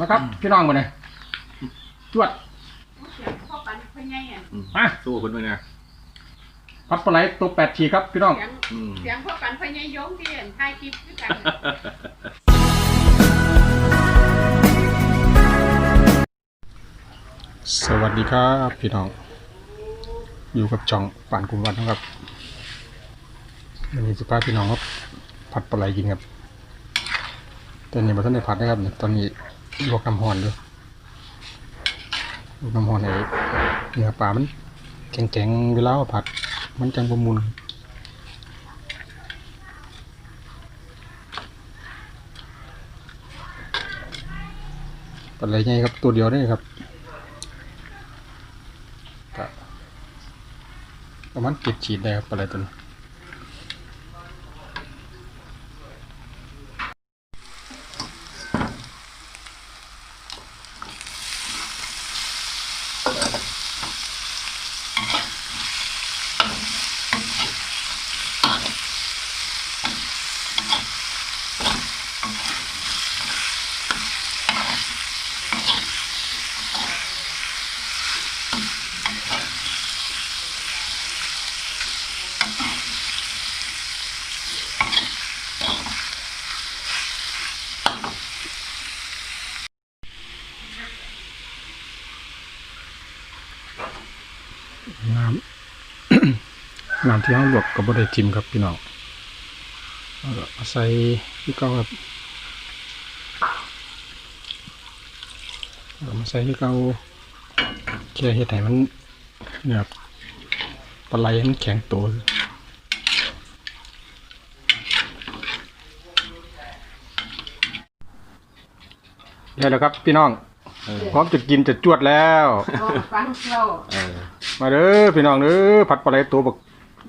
นะครับ พี่น้องมาเลยจวดเสียงพ่อปันพ่อใหญ่อะอืมอะสู้คนด้วยนะพัดปลาไหลตัวแปดขีดครับพี่น้อง เสียงอืมเสียงพ่อปันพ่อใหญ่ยงที่เห็นถ่ายคลิปด้วยกันอะสวัสดีครับพี่น้อง อยู่กับจ่องป่านกุมวันนะครับวันนี้จะพาพี่น้องครับผัดปลาไหลกินครับตอนนี้มาท่านได้ผัดนะครับเนี่ยตอนนี้ ลวกน้ำหอนด้วยลวกน้ำหอนให้เนื้อปลามันแข็งๆเวลาผัด มันจังประมุนปลาไหลใหญ่ครับตัวเดียวได้ครับประมาณเก็บฉีดได้ครับอะไรตัวนี้ น้ำน้ำที่เราลวกกับบไดทิมครับพี่น้องเอาใส่ที่เก้าครับอามาใส่ที่เก้าแค่เห็ดให้มันเนี่ยปลาไหลให้มันแข็งตัวได้แล้วครับพี่น้อง พร้อมจะกินจะจวดแล้วพ่อปันเราเออมาเด้อพี่น้องเด้อผัดปลาไหลตัวบัก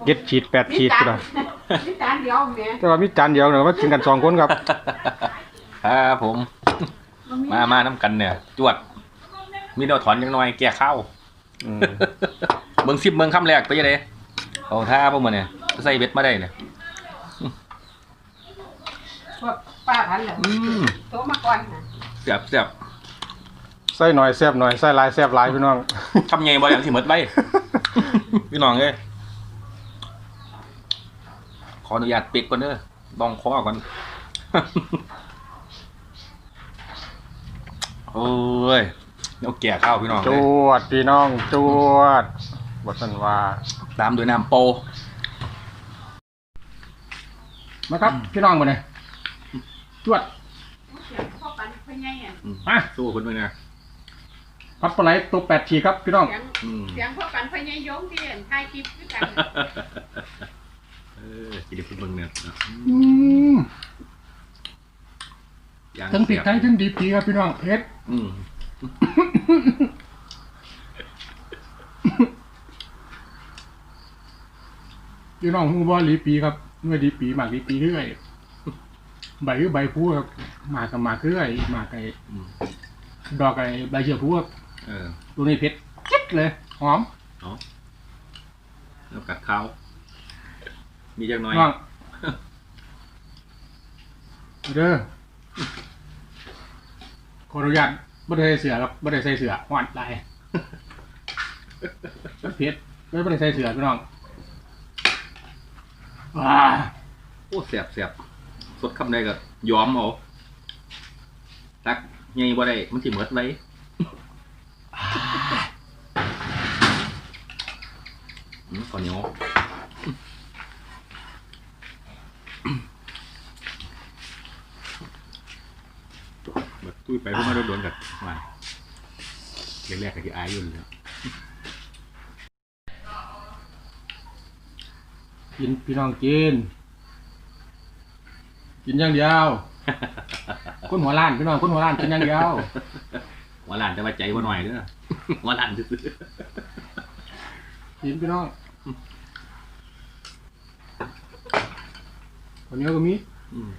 เก็ดฉีดแปดฉีดพี่น้องมีจานเดียวแม่แต่ว่ามีจานเดียวเนี่ยมากินกันสองคนครับ ครับผม มามาน้ำกันเนี่ย จวด มีดอกถอนยังน้อยแก่ข้าวอืมเบิ่งซิบเบิ่งคำแรกไปยังไงเอาท่าพวกมันเนี่ยใส่เบ็ดมาได้เนี่ยพวกป้าพันเหรออืมโตมาก่อนนะเสียบเสียบ ใส่หน่อยแซ่บหน่อยใส่หลายแซ่บหลายพี่น้อง ทำไงบ่อย่างที่หมดไป พี่น้องเอ้ยขออนุญาตปิดก่อนเด้อลองคอก่อน โอ้ยเอาแก่ข้าวพี่น้องจเลยวดพี่น้องจวดบทสันว่าตามด้วยน้ำโป มาครับ พี่น้องมาเลยจวด เสียงพ่อปันพ่อใหญ่อะอืมอะสู้คนด้วยนะ ผัดปลาไหลตัวแปดขีดครับพี่น้อง เสียงอืมเสียงพ่อปันพ่อใหญ่ยงที่เห็นถ่ายคลิปด้วยกันอะเออกินได้เบิ่งเนี่ยอืมย่างทั้งพริกไทยเสียบทั้งดีปีครับพี่น้องเผ็ดอืมพี่น้องฮู้บ่หลีปีครับเมื่อดีปีหมากดีปีเรื่อยใบคือใบพูครับหมากกับหมากเรื่อยหมากไอ้อืมดอกไอ้ใบเชื่อพูครับ เออตัวนี้เผ็ดจิ๊ดเลย หอมเอาแล้วกัดข้าวมีจักหน่อยน้องเด้อขออนุญาตบ่ได้ใส่เสือครับบ่ได้ใส่เสือหวานลายมันเผ็ดไม่บ่ได้ใส่เสือพี่น้องว้าโอ้เสียบเสียบสดคำใดก็ยอมเอาตักไงบ่ได้มันสิเหมิดไว้อืมข้าวเหนียวเบิดตุ้ยไปพวกมาโดนๆกันว่าแรกๆก็ที่อายอยู่เลยกินพี่น้องกิน กินอย่างเดียว คนหัวล้านพี่น้องคนหัวล้านกินอย่างเดียวว่าหลานจะมาใจว่าหน่อยเด้อว่าหลานซื้อกินพี่น้อง คนนี้ก็มีๆอืม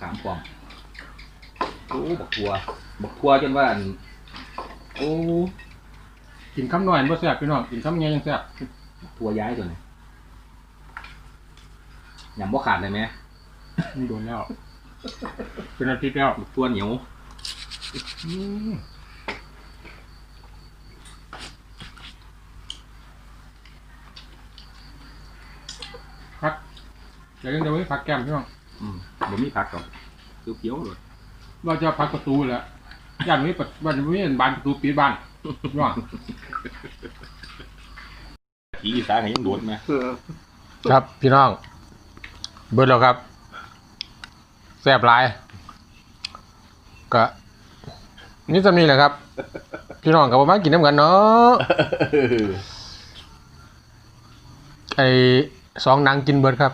ขามปอมโอ้บักทัวบักทัวจนว่าอันโอ้กินคำหน่อยบ่แซ่บพี่น้องกินคำใหญ่ยังแซ่บบักทัวย้ายจนเลยยำบ่ขาดเลยไหมมันโดนแล้ว เป็นอาทิตย์แล้วตัวเหนียว เดี๋ยวจะไว้พักแก้มพี่น้องอืมบ่มีผักหรอกเขียวๆเลยว่าจะพักประตูแหล้วย่านนี้ปัดบ้านนี้บานประตูปิดบ้านพี่น้องผีอีสานยังโดดไหมครับพี่น้อง เบิดแล้วครับแซ่บหลายก็นี่จะมีแหละครับ พี่น้องกับประมาณกินน้ำกันเนาะไอสองนางกินเบิดครับ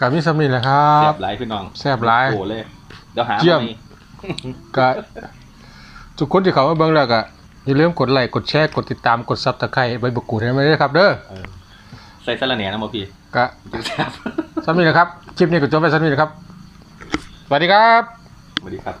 กับนี่สำนีแหละครัแซ่บ บหลายพี่น้องแซ่บหลาย โอ้เลยเดี๋ยวหาเยี่ยมมาให้ก็ทุกคนที่เขามาเบิ่งแล้วก็อย่าลืมกดไลค์กดแชร์กดติดตามกดซับตะไคร้ใบบักกูดให้มาด้วยครับ เด้อเออใส่สะระแหน่นะบ่พี่ก็จังแซ่บสำนีแหละครับคลิปนี้ก็จบไปสำนีแหละครับสวัสดีครับ สวัสดีครับ